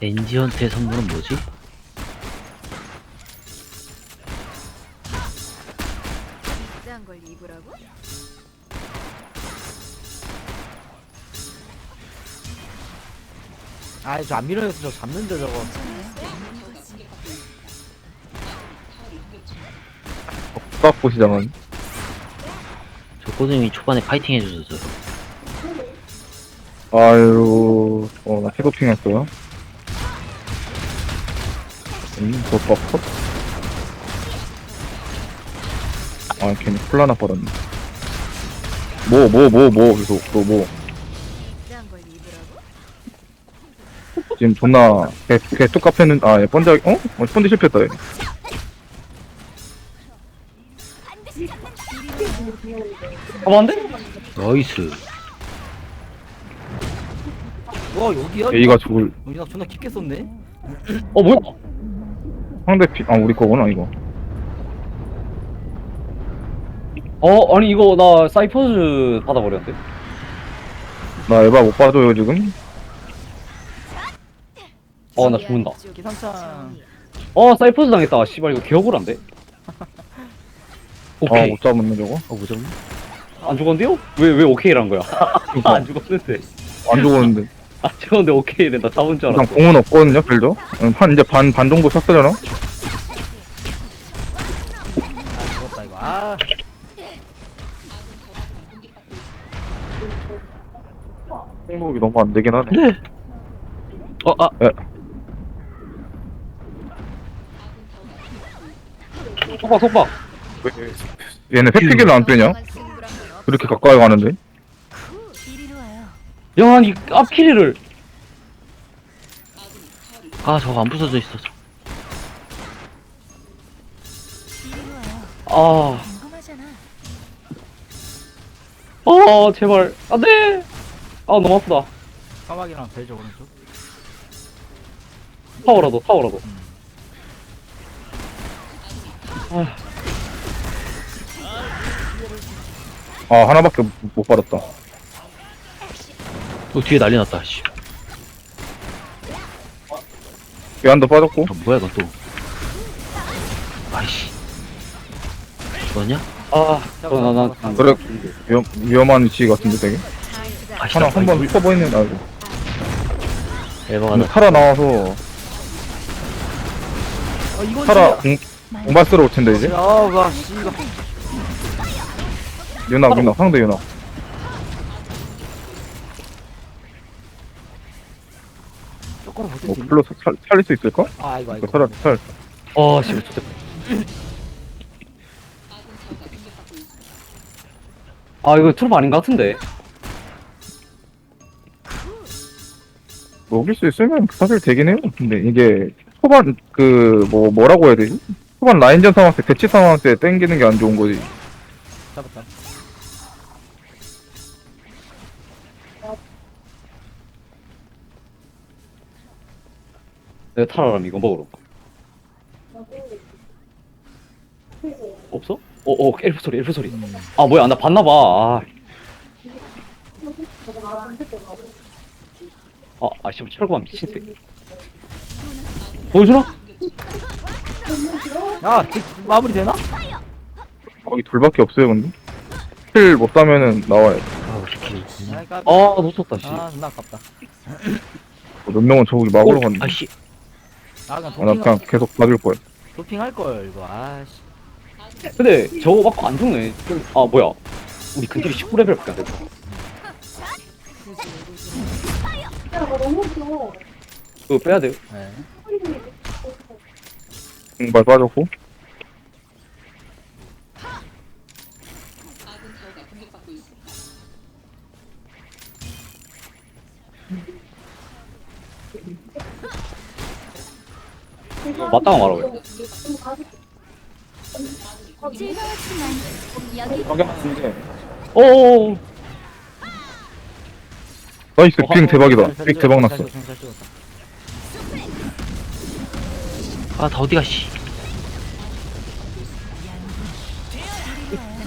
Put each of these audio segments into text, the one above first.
엔지한테 선물은 뭐지? 비싼 걸 입으라고? 아이 저안 밀어내서 저 잡는데 저거 깎고 시작은 저 꼬등이 초반에 파이팅 해줬어요. 아유 어나 태도핑 했어요 음 그거 컷? 아 괜히 콜라나 버렸네 뭐 뭐 뭐 뭐 계속 또뭐 걸 입으라고? 지금 존나 개, 개 똑같았는 아얘 번지 어? 어 번지 실패했다 얘 가만한데? 나이스. 와 여기야? A가 죽을 존나 깊게 썼네 어 뭐야? 상대 피, 아 우리 거구나 이거. 어 아니 이거 나 사이퍼즈 받아버렸는데? 나 에바 못 봐줘요 지금. 어 나 죽는다. 어 사이퍼즈 당했다. 씨발 이거 기억을 안돼? 오케이. 아못 잡았네 저거. 어, 무섭네. 안 죽었는데요? 왜 왜 오케이란 거야? 안 죽었는데. 안 죽었는데 안 죽었는데 오케이 된다 잡은 줄 일단 알았어. 공은 없거든요 별도 응, 한 이제 반 반 정도 샀잖아 아 죽었다 이거 아 행복이 너무 안 되긴 하네. 네. 어, 아, 속박 속박. 왜 얘네 회피기를 안 빼냐? 이렇게 가까이 가는데. 야 아니 앞키리를. 아, 저거 안 부서져 있어서. 이리로 와요. 아. 궁금하잖아. 아 제발. 안 돼 아 너무 아프다. 까마귀랑 벨저 오른쪽? 타워라도 타워라도. 아 하나밖에 못- 못 받았다 또 뒤에 난리 났다, 씨. 얘한도 빠졌고 아, 뭐야, 이건 또. 아이씨. 뭐냐? 아나나 그래 위험, 위험한 위치 같은데 되게 아이씨. 하나 나 한번 휘퍼 있는 아이고 근데 나. 타라 나와서 어 이건 타라 공, 공발스러 올 텐데 이제 아가 씨가 유나 유나 상대 유나 뭐 버텼지 풀로 살, 살릴 수 있을까? 아 이거 이거 이거 살아 살. 아 씨발 좋겠다 아 이거 트롭 아닌 것 같은데. 먹일 수 있으면 사실 되긴 해요. 근데 이게 초반 그 뭐 뭐라고 해야 되지? 초반 라인전 상황 때 대치 상황 때 땡기는 게 안 좋은 거지. 잡았다 내가 타라라면 이거 먹으러 없어? 어 어 엘프 소리 엘프 소리 아 뭐야 나 봤나봐 아. 아, 아, 씨발, 철거만 미친 새끼. 보여주나? 야직 마무리 되나? 거기 둘밖에 없어요 근데 힐못 따면은 나와요. 아 까- 아, 놓쳤다, 씨. 아 존나 아깝다 몇 명은 저기 막으러 갔는데 아이씨. 아 그냥 아, 나 도핑 그냥 계속 봐줄 거야 도핑 할 걸 이거 아씨 근데 저거 맞고 안 죽네. 좀- 아, 뭐야. 우리 근딜이 19레벨밖에 안 됐다. 그거 빼야 돼요. 네 공발 빠졌고 말아요. 즐거웠지만 여기 막였는데 어어어. 나이스 어, 빙 대박이다 잘빙 대박 잘 났어 찍었다. 아, 다 어디가, 씨.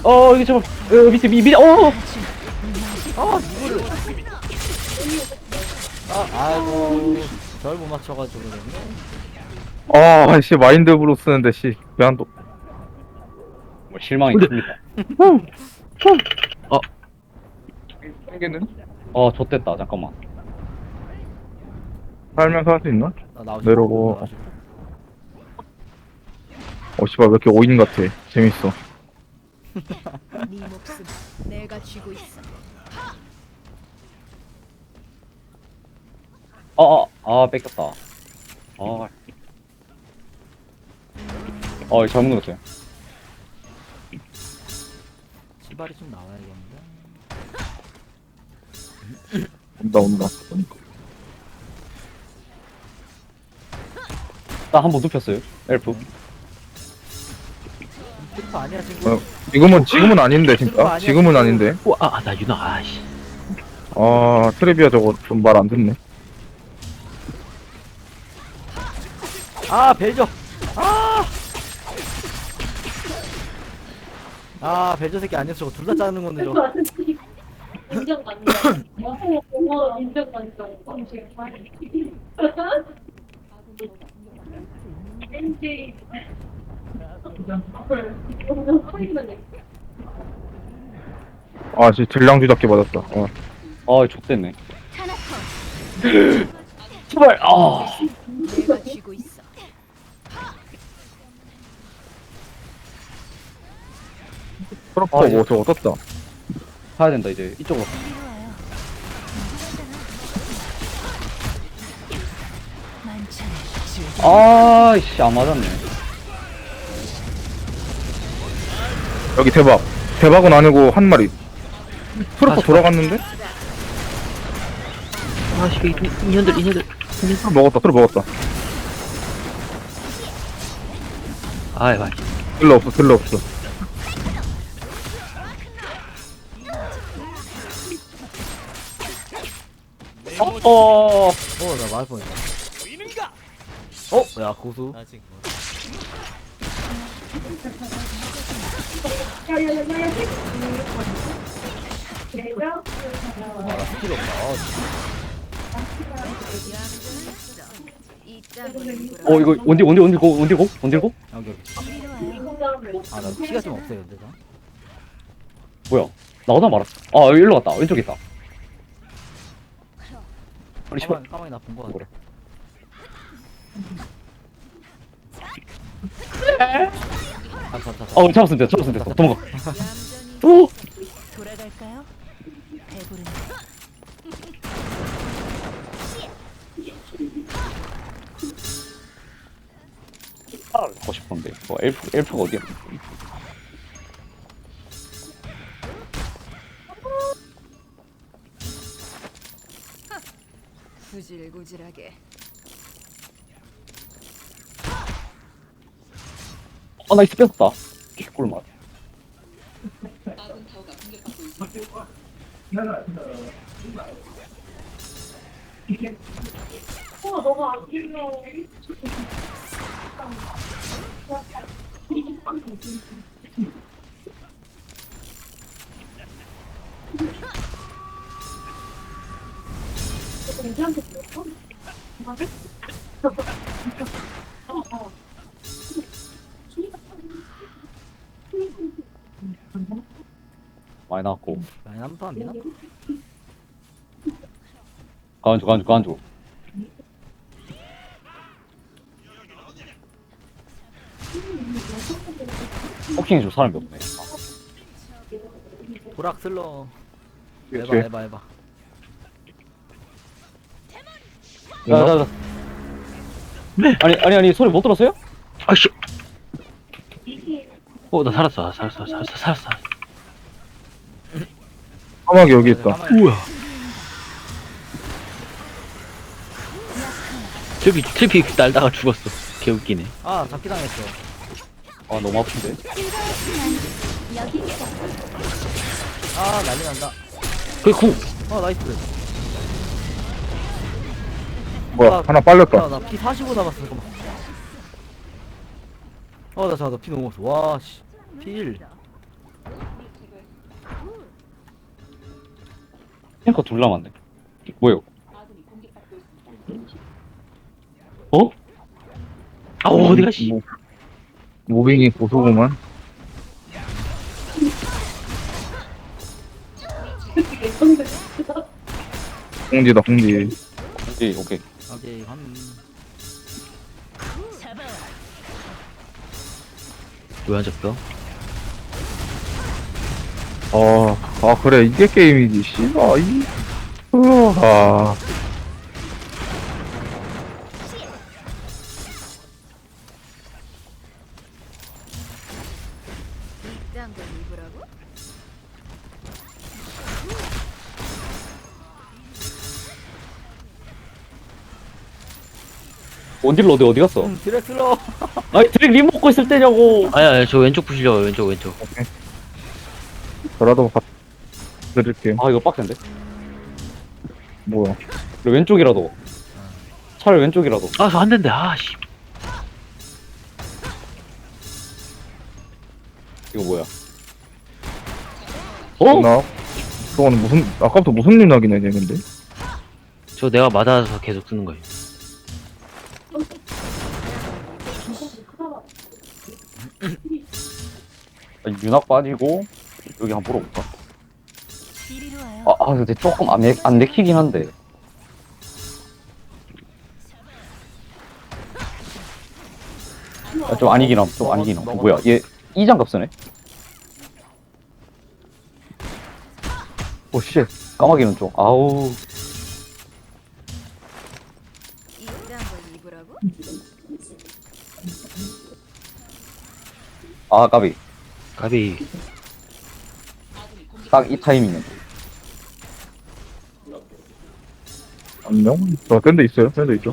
어, 여기 제발. 어, 밑에, 밑에, 밑에, 어! 아 이거를 아 아이고 절못 맞춰가지고 그랬네. 아, 씨, 마인드 브로 쓰는데, 씨. 왜안 또. 뭐 실망이 근데- 큽니다. 땡기는? 어, 좆됐다. 잠깐만. 살면서 할 수 있나? 나 나오지. 내려고. 어, 씨발, 왜 이렇게 오인 같아. 재밌어. 네 목숨 내가 쥐고 있어. 아, 아, 아, 뺏겼다. 아. 어, 잘못 눌렀어요. 시발이 좀 나와야겠는데. 온다, 온다. 딱한번 눕혔어요. 엘프. 트리퍼 아니야 지금. 어, 지금은, 지금은 아닌데, 진짜. 지금은 아닌데. 와, 아, 나 유나, 아씨. 아, 트레비아 저거 좀 말 안 듣네. 아 벨저. 아 벨저 새끼 아니었어. 저거 둘 다 짜는 건데 저. 인정 만정. 어, 인정 만정. NJ. 아, 씨, 딜량 주잡기 맞았다. 어. 아. 타나톤 제발, 아. 내가 쥐고 있어. 트럭터 아, 예. 뭐 저거 떴다. 가야 된다, 이제. 이쪽으로. 이리 와요. 만찬을 즐겨. 아, 씨, 안 맞았네. 여기 대박. 대박은 아니고 한 마리. 트럭터 아, 돌아갔는데? 아, 씨, 이- 인연들, 인연들. 트럭 먹었다, 트럭 먹었다. 아이, 맞 들러 없어, 들러 없어. 어, 어. 어나 맞을 뻔했다. 어? 야 고수. 아 스킬 없다. 어. 어, 이거, 원딜, 원딜 고, 원딜 고? 원딜 고? 여기 여기. 이리 와요. 아나 피가 좀 없어요 근데 나. 뭐야? 나오다 말았어. 아, 여기 일로 갔다. 왼쪽에 있다. 아니, 씨발. 까마귀 까마귀 나쁜 거 같아. 그래. 아, 자, 자, 자. 어, 잡았으면 됐어, 잡았으면 됐어. 도망가. 오! 돌아갈까요? 배부른 하나를 갖고 싶었는데. 어, 엘프, 엘프가 어디야? 구질구질하게. 아, 나이스 뺏었다. 개꿀맛. 많이 나왔고. 많이 남도 안 미나? 가은조, 가은조, 가은조. 포킹해줄 사람이 없네. 도락 슬러. 해봐. 해봐 해봐. 야, 야, 야. 아니, 아니, 아니, 소리 못 들었어요? 아씨. 어, 나 살았어, 나 살았어, 살았어, 살았어. 사막이 여기 있다. 우와. 트리피, 트리피 날다가 죽었어. 개웃기네. 아 잡기 당했어. 아, 너무 아픈데. 아 난리 난다. 그 궁. 어 나이스. 뭐야, 하나 빨렸다. 나피 45 남았어 잠깐만. 어나 잠깐 나피 너무 없어. 와 씨. 필. 탱커 둘 남았네. 뭐요? 어? 아 어디가 씨 뭐, 모빙이 고소구만. 공지다 공지. 오케이 오케이 오케이 한 왜안 잡혀? 아, 아 그래 이게 게임이지. 씨발 이. 으아. 원딜러 어디 어디 갔어? 음, 드렉슬러 아니 드랙 림 먹고 있을 때냐고 아니 아니 저 왼쪽 부시려고 왼쪽 왼쪽 저라도 받 드릴게요. 아 이거 빡센데? 뭐야? 그래 왼쪽이라도 차라리 왼쪽이라도 아저 안 된대 아씨 이거 뭐야 어? 나 그거는 무슨 아까부터 무슨 윤곽이네 쟤 근데. 저 내가 맞아서 계속 쓰는 거예요 윤학 빠지고 여기 한번 물어볼까? 이리로 와요. 아, 아 근데 조금 안, 내, 안 내키긴 한데 아, 좀 아니긴 함, 좀 아니긴 함. 어, 뭐야, 얘 이장갑 쓰네? 오, 씨. 까마귀는 좀, 아우. 입으라고? 아, 까비. 가비 딱 이 타이밍에. 안녕. 저 샌드 있어요. 샌드 있죠.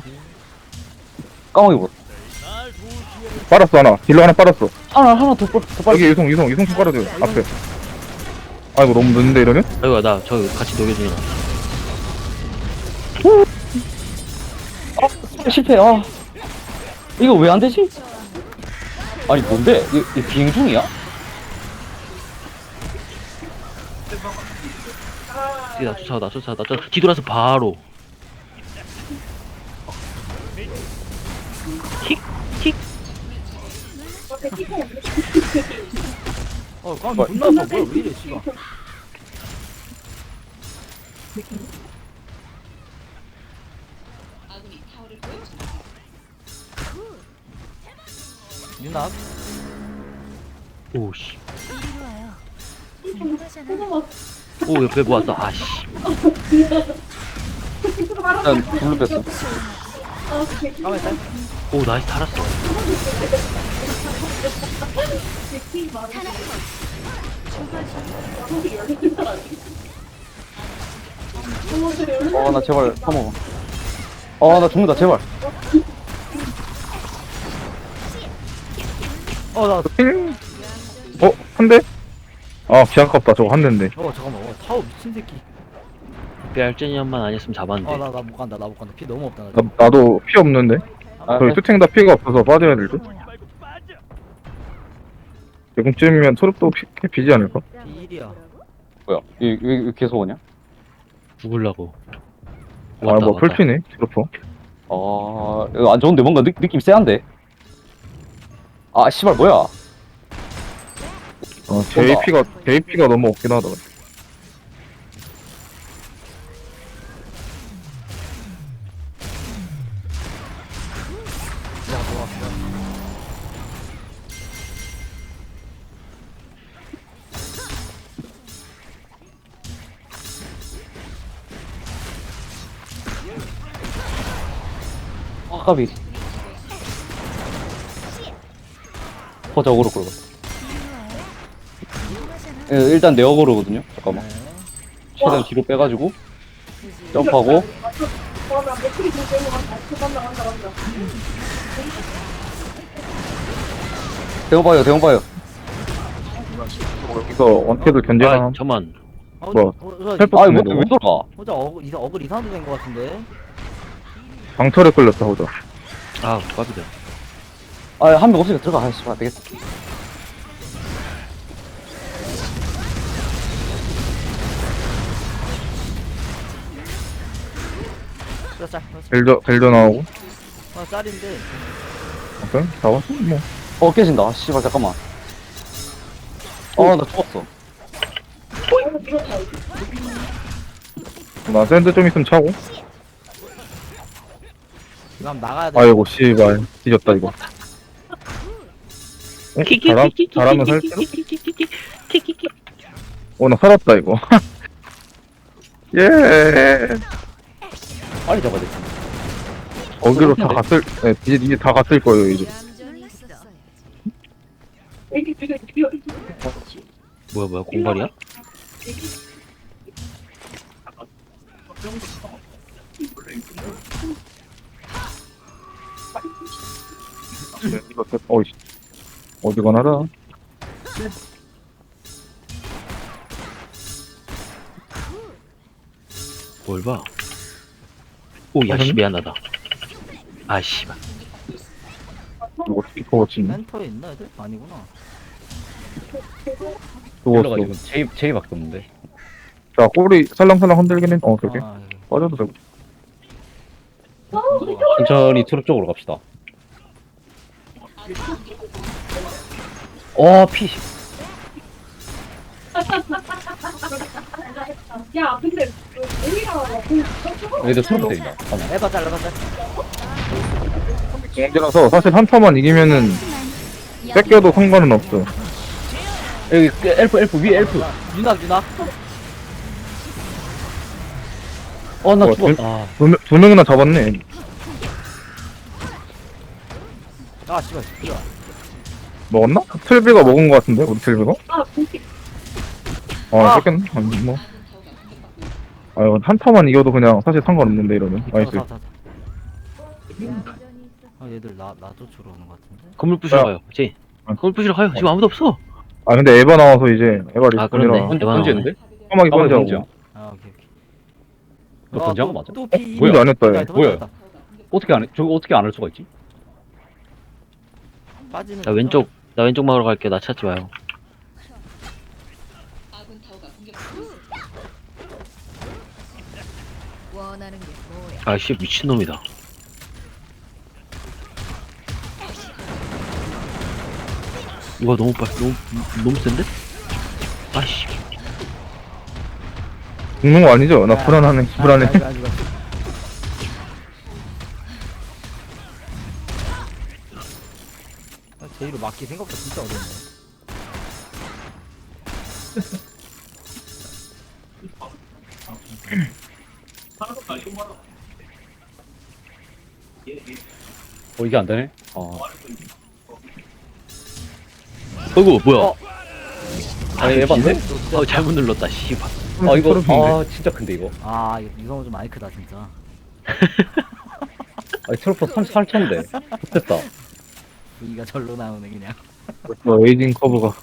까마귀 뭐. 빨았어 하나. 딜러 하나 빨았어. 하나, 하나 더, 더, 더 빨리. 여기 유성 유성 유성 좀 깔아줘요. 앞에. 아이고 너무 늦는데 이러면? 아이고 나 저 같이 녹여주냐 아, 실패, 아. 이거 왜 안 되지? 아니, 뭔데? 이, 이 비행 중이야? 나 쫓아 나 쫓아 나 쫓아 뒤돌아서 바로. 킥킥. 어 깜짝 존나 아파 뭐야 왜 이래 씨발. 윤학 오씨. 이 오 옆에 뭐 왔어 아씨 일단, 블루 뺐어. 오 나이스 달았어 어, 나 제발, 사먹어. 어, 나 죽는다, 제발. 어나 핑. 어? 한 대? 아 기아깝다 저거 한 대인데. 어 잠깐만 어 타워 미친 새끼 뼈알전이년만 아니었으면 잡았는데 어나 나 못 간다 나 못 간다 피 너무 없다 나 나, 나도 피 없는데. 아, 저희 투탱 다 피가 없어서 빠져야 될 듯. 대공쯤이면 소릅도 피, 비지 않을까? 비1이야. 입으라고? 뭐야? 이, 왜, 왜 계속 오냐? 죽을라고 아뭐 풀피네 트로퍼. 아, 이거 안 좋은데 뭔가 느, 느낌 쎄한데? 아, 씨발, 뭐야? 어 JP가 JP가 너무 없긴 하다. 아. 허자 어그로 끌고. 예, 일단 내 어그로거든요. 잠깐만. 최대한 뒤로 빼가지고, 점프하고, 대형 봐요, 대형 봐요. 여기서 원태도 견제나. 아 잠만 어, 뭐야? 어, 어, 헬프 아, 왜, 왜? 돌아? 호자 어글 이상 어글 이상하게 된거 같은데 방철에 끌렸다 호자. 아 깝이다 아, 한명 없으니까 들어가. 아, 씨발, 안 되겠 다. 자, 자, 자, 벨저 벨저 나오고. 자, 짤인데. 오케이 잡았어 뭐. 어 깨진다. 아, 씨발 잠깐만. 어나 죽었어. 나 샌드 좀 있으면 차고. 한번 나가야 돼. 아이고 씨발. 뒤졌다 이거. 어? 잘하면 살지도? 어나 살았다 이거. 예 빨리 잡아야 돼 거기로 다 갔을 네, 이제, 이제 다 갔을 거예요 이제. 뭐야 뭐야 공발이야? 이거 됐- 어이 어디 가나라 뭘 봐? 오 야 씨 미안하다. 아 씨발. 이거 이거 지금 센터에 있나 애들? 아니구나. 죽었어? 제이 제이밖에 없는데. 자 꼬리 살랑살랑 흔들긴 했어 어 그렇게 아, 빠져도 되고. 천천히 트럭 쪽으로 갑시다. 어 피. 야, 근데 얘들 트럭 때린다 잠깐만 에바 짤 에바 짤 경기라서 사실 한 타만 이기면은 뺏겨도 상관은 없어. 여기 그 엘프 엘프 위에 엘프. 유낙 유낙 어나 어, 죽었다. 두, 명- 두 명이나 잡았네. 아 씨발 씨발. 먹었나? 틀비가 먹은 거 같은데 우리 틀비가? 아, 고기. 아 아. 뺏겼네 아니 뭐 아, 이거 한타만 이겨도 그냥 사실 상관없는데 이러면 나이스 다, 다, 다. 아 얘들 나, 나 쫓으러 오는 것 같은데? 건물 부시러 야. 가요. 지. 아. 건물 부시러 가요. 지금 아무도 없어. 아 근데 에바 나와서 이제 에바 아, 그렇네. 리스폰이라 에바 번지였는데 까마귀 까마귀 아 오케이 오케이 너 번지한 거 맞아? 또 피. 뭐야? 안 했다, 얘. 뭐야? 어떻게 안 해? 저거 어떻게 안 할 수가 있지? 빠지는 나 왼쪽 나 왼쪽 막으러 갈게요. 나 찾지 마요. 아씨 미친 놈이다. 이거 너무 빨 너무 너무 센데? 아씨. 죽는 거 아니죠? 나 불안하네 불안해 아. 아, 제이로 맞기 생각보다 진짜 어렵네 어 이게 안 되네. 어. 어이구 뭐야? 어. 아니 에반데? 어 잘못 눌렀다. 씨발. 아 이거. 아 진짜 큰데 이거. 아 이거 좀 많이 크다 진짜 아니 트로퍼 38천인데. 됐다. 분위기가 절로 나오네 그냥 뭐 에이징 커브가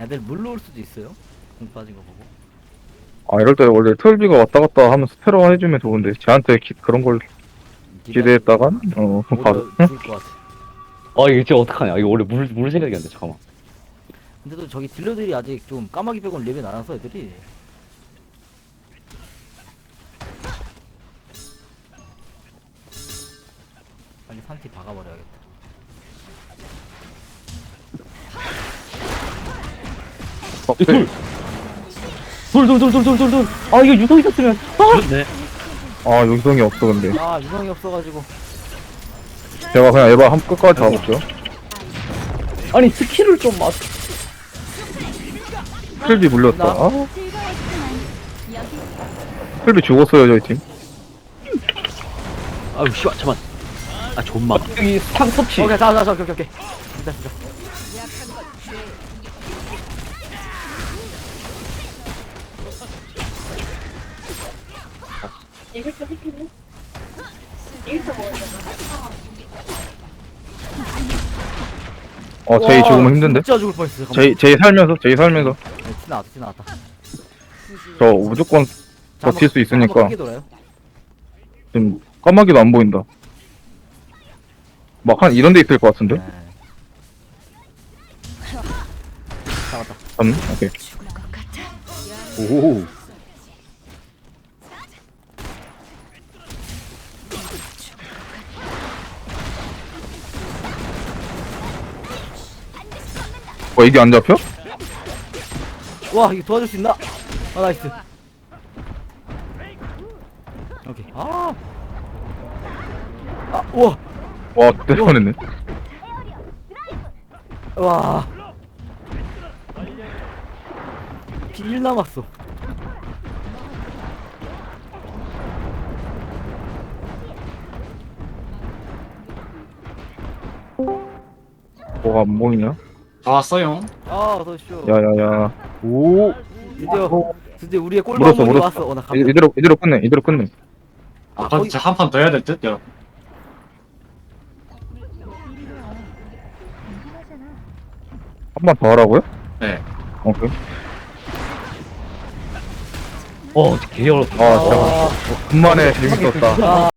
애들 물로 올 수도 있어요 공 빠진 거 보고 아 이럴 때 원래 틀비가 왔다 갔다 하면서 테러 해주면 좋은데 쟤한테 기- 그런 걸 기대했다간? 어 오히려 죽을 것 같아. 아 이거 진짜 어떡하냐. 이거 원래 물, 물 생각이 안 돼. 잠깐만. 근데 또 저기 딜러들이 아직 좀 까마귀 빼고는 레벨 안 와서 애들이. 빨리 산티 박아버려야겠다. 어, 이 둘. 둘, 둘, 둘, 둘, 둘, 둘, 둘. 아, 이거 유성 있었으면. 그렇네. 아 용성이 없어 근데 아 유성이 없어가지고 제가 그냥 에바 한 끝까지 잡았죠 아니, 스킬을 좀 맞. 틀비 물렸다 아 틀비 죽었어요 저희 팀 아유 씨발 잠만. 아 존망. 여기 상섭치. 오케이 자자자 오케이 오케이 오케이 먹어야? 어 제이 와, 죽으면 힘든데 진짜 죽을 뻔했어 잠깐만. 제이 제이 살면서 제이 살면서 네, 티 나왔다 티 나왔다 저 무조건 자, 버틸 수 있으니까. 한번 크게 돌아요 지금 까마귀도 안 보인다 막 한 이런 데 있을 것 같은데 네. 잡았다 잡네 오케이 죽을 것 같아. 오. 어 이게 안 잡혀? 와 이거 도와줄 수 있나? 아 나이스 오케이 아 아, 우와, 와 때려냈네 와. 피1 남았어. 뭐가 안 보이냐? 다 왔어요. 아, 어서 오십시오. 야야야 오 드디어, 드디어 우리의 물었어, 물었어. 왔어. 어, 나 이- 갑자기. 이대로 이대로 끝내 이대로 끝내 아, 그럼 진짜 한 판 더 해야 될 듯? 요한번 더 하라고요? 네. 오케이 어, 개 어렵다. 아 진짜 아, 간만에 재밌었다 아,